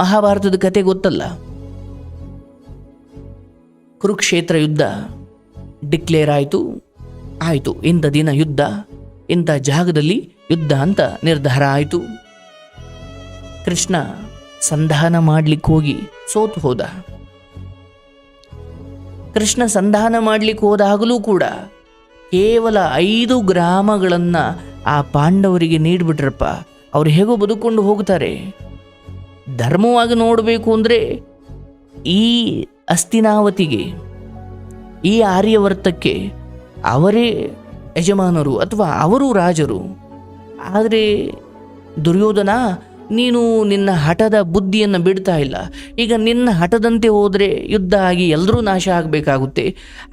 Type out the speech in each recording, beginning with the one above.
ಮಹಾಭಾರತದ ಕತೆ ಗೊತ್ತಲ್ಲ? ಕುರುಕ್ಷೇತ್ರ ಯುದ್ಧ ಡಿಕ್ಲೇರ್ ಆಯಿತು. ಆಯಿತು, ಇಂಥ ದಿನ ಯುದ್ಧ, ಇಂಥ ಜಾಗದಲ್ಲಿ ಯುದ್ಧ ಅಂತ ನಿರ್ಧಾರ ಆಯಿತು. ಕೃಷ್ಣ ಸಂಧಾನ ಮಾಡಲಿಕ್ಕೆ ಹೋಗಿ ಸೋತು ಹೋದ. ಕೃಷ್ಣ ಸಂಧಾನ ಮಾಡ್ಲಿಕ್ಕೆ ಹೋದಾಗಲೂ ಕೂಡ ಕೇವಲ ಐದು ಗ್ರಾಮಗಳನ್ನು ಆ ಪಾಂಡವರಿಗೆ ನೀಡಿಬಿಟ್ರಪ್ಪ. ಅವ್ರು ಹೇಗೋ ಬದುಕೊಂಡು ಹೋಗ್ತಾರೆ. ಧರ್ಮವಾಗಿ ನೋಡಬೇಕು ಅಂದರೆ ಈ ಅಸ್ತಿನಾವತಿಗೆ, ಈ ಆರ್ಯವರ್ತಕ್ಕೆ ಅವರೇ ಯಜಮಾನರು ಅಥವಾ ಅವರು ರಾಜರು. ಆದರೆ ದುರ್ಯೋಧನ, ನೀನು ನಿನ್ನ ಹಠದ ಬುದ್ಧಿಯನ್ನು ಬಿಡ್ತಾ ಇಲ್ಲ. ಈಗ ನಿನ್ನ ಹಠದಂತೆ ಹೋದರೆ ಯುದ್ಧ ಆಗಿ ಎಲ್ಲರೂ ನಾಶ ಆಗಬೇಕಾಗುತ್ತೆ.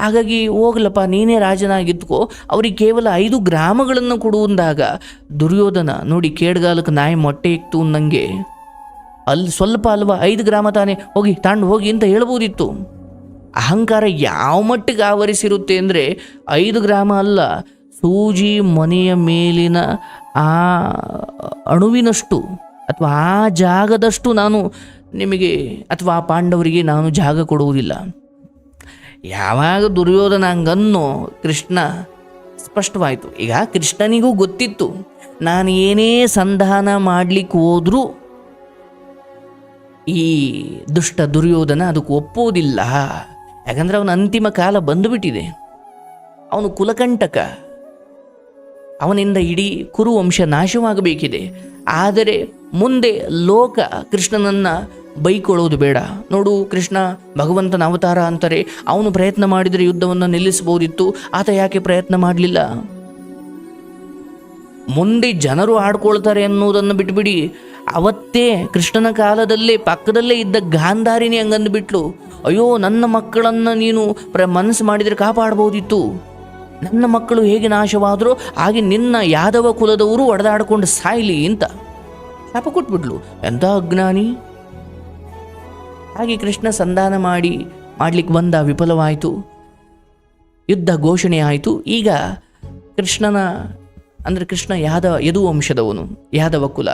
ಹಾಗಾಗಿ ಹೋಗ್ಲಪ್ಪ, ನೀನೇ ರಾಜನಾಗಿದ್ಕೋ. ಅವ್ರಿಗೆ ಕೇವಲ ಐದು ಗ್ರಾಮಗಳನ್ನು ಕೊಡುವಂದಾಗ ದುರ್ಯೋಧನ ನೋಡಿ ಕೇಡ್ಗಾಲಕ್ಕೆ ನಾಯಿ ಮೊಟ್ಟೆ ಇಕ್ತು ನಂಗೆ ಅಲ್ಲಿ ಸ್ವಲ್ಪ ಅಲ್ವಾ? ಐದು ಗ್ರಾಮ ತಾನೇ. ಹೋಗಿ, ತಾಂಡು ಹೋಗಿ ಅಂತ ಹೇಳ್ಬೋದಿತ್ತು. ಅಹಂಕಾರ ಯಾವ ಮಟ್ಟಿಗೆ ಆವರಿಸಿರುತ್ತೆ ಅಂದರೆ ಐದು ಗ್ರಾಮ ಅಲ್ಲ, ಸೂಜಿ ಮನೆಯ ಮೇಲಿನ ಆ ಅಣುವಿನಷ್ಟು ಅಥವಾ ಆ ಜಾಗದಷ್ಟು ನಾನು ನಿಮಗೆ ಅಥವಾ ಆ ಪಾಂಡವರಿಗೆ ನಾನು ಜಾಗ ಕೊಡುವುದಿಲ್ಲ. ಯಾವಾಗ ದುರ್ಯೋಧನ ಹಂಗನ್ನೋ ಕೃಷ್ಣ ಸ್ಪಷ್ಟವಾಯಿತು. ಈಗ ಕೃಷ್ಣನಿಗೂ ಗೊತ್ತಿತ್ತು. ನಾನು ಏನೇ ಸಂಧಾನ ಮಾಡಲಿಕ್ಕೆ ಹೋದರೂ ಈ ದುಷ್ಟ ದುರ್ಯೋಧನ ಅದಕ್ಕೆ ಒಪ್ಪುವುದಿಲ್ಲ. ಯಾಕಂದರೆ ಅವನ ಅಂತಿಮ ಕಾಲ ಬಂದುಬಿಟ್ಟಿದೆ. ಅವನು ಕುಲಕಂಟಕ. ಅವನಿಂದ ಇಡೀ ಕುರುವಂಶ ನಾಶವಾಗಬೇಕಿದೆ. ಆದರೆ ಮುಂದೆ ಲೋಕ ಕೃಷ್ಣನನ್ನು ಬೈಕೊಳ್ಳೋದು ಬೇಡ. ನೋಡು ಕೃಷ್ಣ, ಭಗವಂತನ ಅವತಾರ ಅಂತಾರೆ. ಅವನು ಪ್ರಯತ್ನ ಮಾಡಿದರೆ ಯುದ್ಧವನ್ನು ನಿಲ್ಲಿಸಬಹುದಿತ್ತು. ಆತ ಯಾಕೆ ಪ್ರಯತ್ನ ಮಾಡಲಿಲ್ಲ? ಮುಂದೆ ಜನರು ಆಡ್ಕೊಳ್ತಾರೆ ಅನ್ನೋದನ್ನು ಬಿಟ್ಬಿಡಿ. ಅವತ್ತೇ ಕೃಷ್ಣನ ಕಾಲದಲ್ಲೇ ಪಕ್ಕದಲ್ಲೇ ಇದ್ದ ಗಾಂಧಾರಿನಿ ಹಂಗಂದು ಬಿಟ್ಲು, ಅಯ್ಯೋ, ನನ್ನ ಮಕ್ಕಳನ್ನು ನೀನು ಪ್ರ ಮನಸ್ಸು ಮಾಡಿದರೆ ಕಾಪಾಡ್ಬೋದಿತ್ತು. ನನ್ನ ಮಕ್ಕಳು ಹೇಗೆ ನಾಶವಾದರೂ, ಹಾಗೆ ನಿನ್ನ ಯಾದವ ಕುಲದವರು ಒಡೆದಾಡಿಕೊಂಡು ಸಾಯ್ಲಿ ಅಂತ. ಶಾಪ ಕೊಟ್ಬಿಟ್ಲು ಎಂಥ ಅಜ್ಞಾನಿ? ಹಾಗೆ ಕೃಷ್ಣ ಸಂಧಾನ ಮಾಡಿ, ಮಾಡ್ಲಿಕ್ಕೆ ಬಂದ ವಿಫಲವಾಯಿತು. ಯುದ್ಧ ಘೋಷಣೆ ಆಯಿತು. ಈಗ ಕೃಷ್ಣನ, ಅಂದರೆ ಕೃಷ್ಣ ಯಾದವ ಯದು ವಂಶದವನು ಯಾದವ ಕುಲ.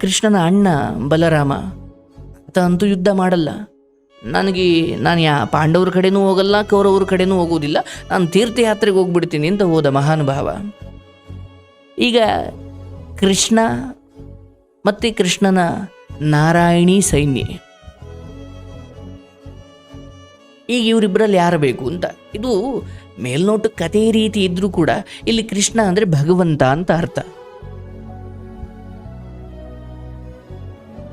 ಕೃಷ್ಣನ ಅಣ್ಣ ಬಲರಾಮ, ಆತ ಅಂತೂ ಯುದ್ಧ ಮಾಡಲ್ಲ. ನನಗೆ, ನಾನು ಯಾ ಪಾಂಡವ್ರ ಕಡೆನೂ ಹೋಗಲ್ಲ, ಕೌರವ್ರ ಕಡೆನೂ ಹೋಗುವುದಿಲ್ಲ. ನಾನು ತೀರ್ಥಯಾತ್ರೆಗೆ ಹೋಗ್ಬಿಡ್ತೀನಿ ಅಂತ ಹೋದ ಮಹಾನುಭಾವ. ಈಗ ಕೃಷ್ಣ ಮತ್ತು ಕೃಷ್ಣನ ನಾರಾಯಣಿ ಸೈನ್ಯ. ಈಗ ಇವರಿಬ್ಬರಲ್ಲಿ ಯಾರು ಬೇಕು ಅಂತ? ಇದು ಮೇಲ್ನೋಟ ಕಥೆ ರೀತಿ ಇದ್ದರೂ ಕೂಡ ಇಲ್ಲಿ ಕೃಷ್ಣ ಅಂದರೆ ಭಗವಂತ ಅಂತ ಅರ್ಥ.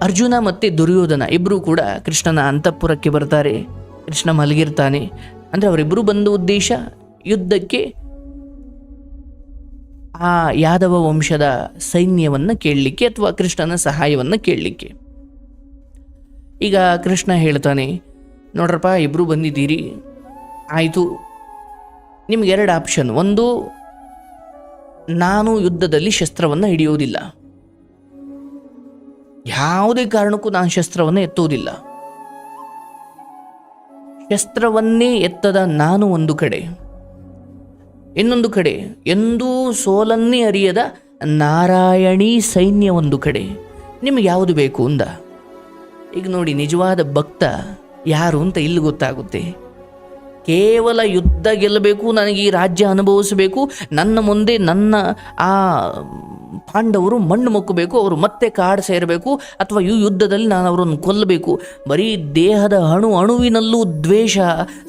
ಅರ್ಜುನ ಮತ್ತು ದುರ್ಯೋಧನ ಇಬ್ಬರೂ ಕೂಡ ಕೃಷ್ಣನ ಅಂತಃಪುರಕ್ಕೆ ಬರ್ತಾರೆ. ಕೃಷ್ಣ ಮಲಗಿರ್ತಾನೆ. ಅಂದರೆ ಅವರಿಬ್ಬರು ಬಂದ ಉದ್ದೇಶ ಯುದ್ಧಕ್ಕೆ ಆ ಯಾದವ ವಂಶದ ಸೈನ್ಯವನ್ನು ಕೇಳಲಿಕ್ಕೆ ಅಥವಾ ಕೃಷ್ಣನ ಸಹಾಯವನ್ನು ಕೇಳಲಿಕ್ಕೆ. ಈಗ ಕೃಷ್ಣ ಹೇಳ್ತಾನೆ, ನೋಡ್ರಪ್ಪ ಇಬ್ಬರು ಬಂದಿದ್ದೀರಿ. ಆಯಿತು. ನಿಮ್ಗೆ ಎರಡು ಆಪ್ಷನ್. ಒಂದು, ನಾನು ಯುದ್ಧದಲ್ಲಿ ಶಸ್ತ್ರವನ್ನು ಹಿಡಿಯೋದಿಲ್ಲ. ಯಾವುದೇ ಕಾರಣಕ್ಕೂ ನಾನು ಶಸ್ತ್ರವನ್ನು ಎತ್ತುವುದಿಲ್ಲ. ಶಸ್ತ್ರವನ್ನೇ ಎತ್ತದ ನಾನು ಒಂದು ಕಡೆ. ಇನ್ನೊಂದು ಕಡೆ, ಎಂದೂ ಸೋಲನ್ನೇ ಅರಿಯದ ನಾರಾಯಣಿ ಸೈನ್ಯ ಒಂದು ಕಡೆ. ನಿಮಗೆ ಯಾವುದು ಬೇಕು ಅಂದ. ಈಗ ನೋಡಿ, ನಿಜವಾದ ಭಕ್ತ ಯಾರು ಅಂತ ಇಲ್ಲಿ ಗೊತ್ತಾಗುತ್ತೆ. ಕೇವಲ ಯುದ್ಧ ಗೆಲ್ಲಬೇಕು, ನನಗೆ ಈ ರಾಜ್ಯ ಅನುಭವಿಸಬೇಕು, ನನ್ನ ಮುಂದೆ ನನ್ನ ಆ ಪಾಂಡವರು ಮಣ್ಣು ಮುಕ್ಕಬೇಕು, ಅವರು ಮತ್ತೆ ಕಾಡು ಸೇರಬೇಕು, ಅಥವಾ ಈ ಯುದ್ಧದಲ್ಲಿ ನಾನು ಅವರನ್ನು ಕೊಲ್ಲಬೇಕು. ಬರೀ ದೇಹದ ಅಣು, ಅಣುವಿನಲ್ಲೂ ದ್ವೇಷ,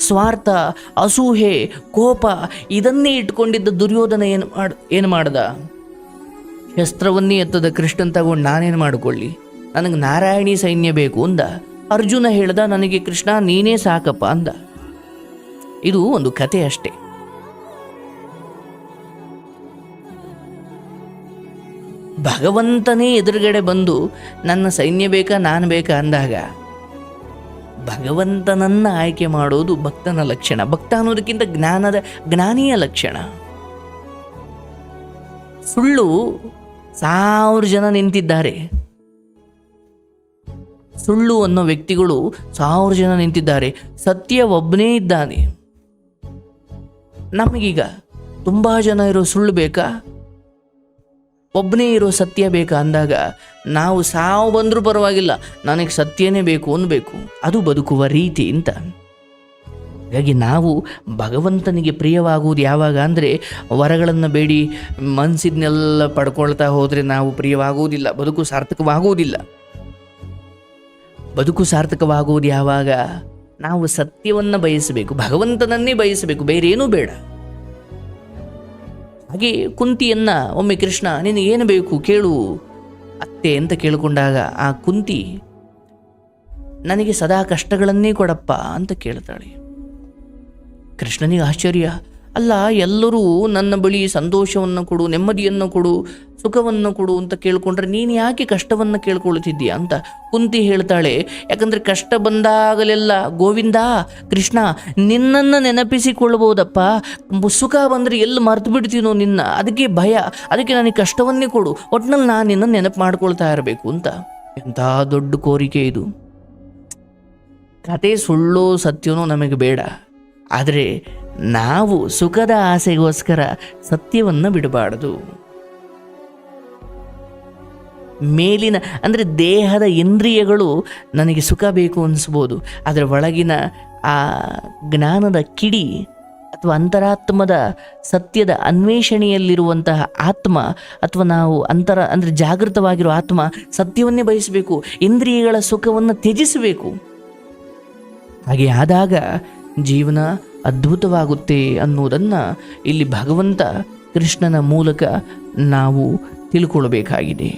ಸ್ವಾರ್ಥ, ಅಸೂಹೆ, ಕೋಪ, ಇದನ್ನೇ ಇಟ್ಕೊಂಡಿದ್ದ ದುರ್ಯೋಧನ ಏನು ಮಾಡ, ಏನು ಮಾಡ್ದ? ಶಸ್ತ್ರವನ್ನೇ ಎತ್ತದ ಕೃಷ್ಣನ್ ತಗೊಂಡು ನಾನೇನು ಮಾಡಿಕೊಳ್ಳಿ? ನನಗೆ ನಾರಾಯಣಿ ಸೈನ್ಯ ಬೇಕು ಅಂದ. ಅರ್ಜುನ ಹೇಳ್ದ, ನನಗೆ ಕೃಷ್ಣ ನೀನೇ ಸಾಕಪ್ಪ ಅಂದ. ಇದು ಒಂದು ಕತೆ ಅಷ್ಟೇ. ಭಗವಂತನೇ ಎದುರುಗಡೆ ಬಂದು, ನನ್ನ ಸೈನ್ಯ ಬೇಕಾ, ನಾನು ಬೇಕಾ? ಅಂದಾಗ, ಭಗವಂತನನ್ನು ಆಯ್ಕೆ ಮಾಡೋದು ಭಕ್ತನ ಲಕ್ಷಣ. ಭಕ್ತ ಅನ್ನೋದಕ್ಕಿಂತ ಜ್ಞಾನದ, ಜ್ಞಾನಿಯ ಲಕ್ಷಣ. ಸುಳ್ಳು ಸಾವಿರ ಜನ ನಿಂತಿದ್ದಾರೆ. ಸುಳ್ಳು ಅನ್ನೋ ವ್ಯಕ್ತಿಗಳು ಸಾವಿರ ಜನ ನಿಂತಿದ್ದಾರೆ. ಸತ್ಯ ಒಬ್ಬನೇ ಇದ್ದಾನೆ. ನಮಗೀಗ ತುಂಬ ಜನ ಇರೋ ಸುಳ್ಳು ಬೇಕಾ? ಒಬ್ಬನೇ ಇರೋ ಸತ್ಯ ಬೇಕಾ ಅಂದಾಗ, ನಾವು ಸಾವು ಬಂದರೂ ಪರವಾಗಿಲ್ಲ, ನನಗೆ ಸತ್ಯನೇ ಬೇಕು ಅನ್ಬೇಕು. ಅದು ಬದುಕುವ ರೀತಿ ಅಂತ. ಹಾಗಾಗಿ ನಾವು ಭಗವಂತನಿಗೆ ಪ್ರಿಯವಾಗುವುದು ಯಾವಾಗ ಅಂದರೆ, ವರಗಳನ್ನು ಬೇಡಿ ಮನಸ್ಸಿದ್ನೆಲ್ಲ ಪಡ್ಕೊಳ್ತಾ ಹೋದರೆ ನಾವು ಪ್ರಿಯವಾಗುವುದಿಲ್ಲ, ಬದುಕು ಸಾರ್ಥಕವಾಗುವುದಿಲ್ಲ. ಬದುಕು ಸಾರ್ಥಕವಾಗುವುದು ಯಾವಾಗ? ನಾವು ಸತ್ಯವನ್ನು ಬಯಸಬೇಕು, ಭಗವಂತನನ್ನೇ ಬಯಸಬೇಕು, ಬೇರೇನೂ ಬೇಡ. ಹಾಗೆ ಕುಂತಿಯನ್ನ ಒಮ್ಮೆ ಕೃಷ್ಣ ನಿನಗೇನು ಬೇಕು ಕೇಳು. ಅತ್ತೆ, ಅಂತ ಕೇಳಿಕೊಂಡಾಗ ಆ ಕುಂತಿ, ನನಗೆ ಸದಾ ಕಷ್ಟಗಳನ್ನೇ ಕೊಡಪ್ಪ, ಅಂತ ಕೇಳ್ತಾಳೆ. ಕೃಷ್ಣನಿಗೆ ಆಶ್ಚರ್ಯ ಅಲ್ಲ, ಎಲ್ಲರೂ ನನ್ನ ಬಳಿ ಸಂತೋಷವನ್ನು ಕೊಡು, ನೆಮ್ಮದಿಯನ್ನು ಕೊಡು, ಸುಖವನ್ನು ಕೊಡು ಅಂತ ಕೇಳ್ಕೊಂಡ್ರೆ ನೀನು ಯಾಕೆ ಕಷ್ಟವನ್ನು ಕೇಳ್ಕೊಳ್ತಿದ್ದೀಯ ಅಂತ ಕುಂತಿ ಹೇಳ್ತಾಳೆ. ಯಾಕಂದರೆ ಕಷ್ಟ ಬಂದಾಗಲೆಲ್ಲ, ಗೋವಿಂದ, ಕೃಷ್ಣ, ನಿನ್ನನ್ನು ನೆನಪಿಸಿಕೊಳ್ಬೋದಪ್ಪ ಸುಖ ಬಂದರೆ ಎಲ್ಲಿ ಮರ್ತು ಬಿಡ್ತೀನೋ ನಿನ್ನ? ಅದಕ್ಕೆ ಭಯ, ಅದಕ್ಕೆ ನನಗೆ ಕಷ್ಟವನ್ನೇ ಕೊಡು. ಒಟ್ನಲ್ಲಿ ನಾನು ನಿನ್ನ ನೆನಪು ಮಾಡ್ಕೊಳ್ತಾ ಇರಬೇಕು ಅಂತ. ಎಂಥ ದೊಡ್ಡ ಕೋರಿಕೆ ಇದು. ಕತೆ ಸುಳ್ಳೋ ಸತ್ಯನೋ ನಮಗೆ ಬೇಡ. ಆದರೆ ನಾವು ಸುಖದ ಆಸೆಗೋಸ್ಕರ ಸತ್ಯವನ್ನು ಬಿಡಬಾರದು. ಮೇಲಿನ, ಅಂದರೆ ದೇಹದ ಇಂದ್ರಿಯಗಳು ನನಗೆ ಸುಖ ಬೇಕು ಅನಿಸ್ಬೋದು. ಅದರ ಒಳಗಿನ ಆ ಜ್ಞಾನದ ಕಿಡಿ ಅಥವಾ ಅಂತರಾತ್ಮದ ಸತ್ಯದ ಅನ್ವೇಷಣೆಯಲ್ಲಿರುವಂತಹ ಆತ್ಮ ಅಥವಾ ನಾವು ಅಂತರ, ಅಂದರೆ ಜಾಗೃತವಾಗಿರೋ ಆತ್ಮ ಸತ್ಯವನ್ನೇ ಬಯಸಬೇಕು, ಇಂದ್ರಿಯಗಳ ಸುಖವನ್ನು ತ್ಯಜಿಸಬೇಕು. ಹಾಗೆ ಆದಾಗ ಜೀವನ ಅದ್ಭುತವಾಗುತ್ತೆ ಅನ್ನೋದನ್ನು ಇಲ್ಲಿ ಭಗವಂತ ಕೃಷ್ಣನ ಮೂಲಕ ನಾವು ತಿಳ್ಕೊಳ್ಬೇಕಾಗಿದೆ.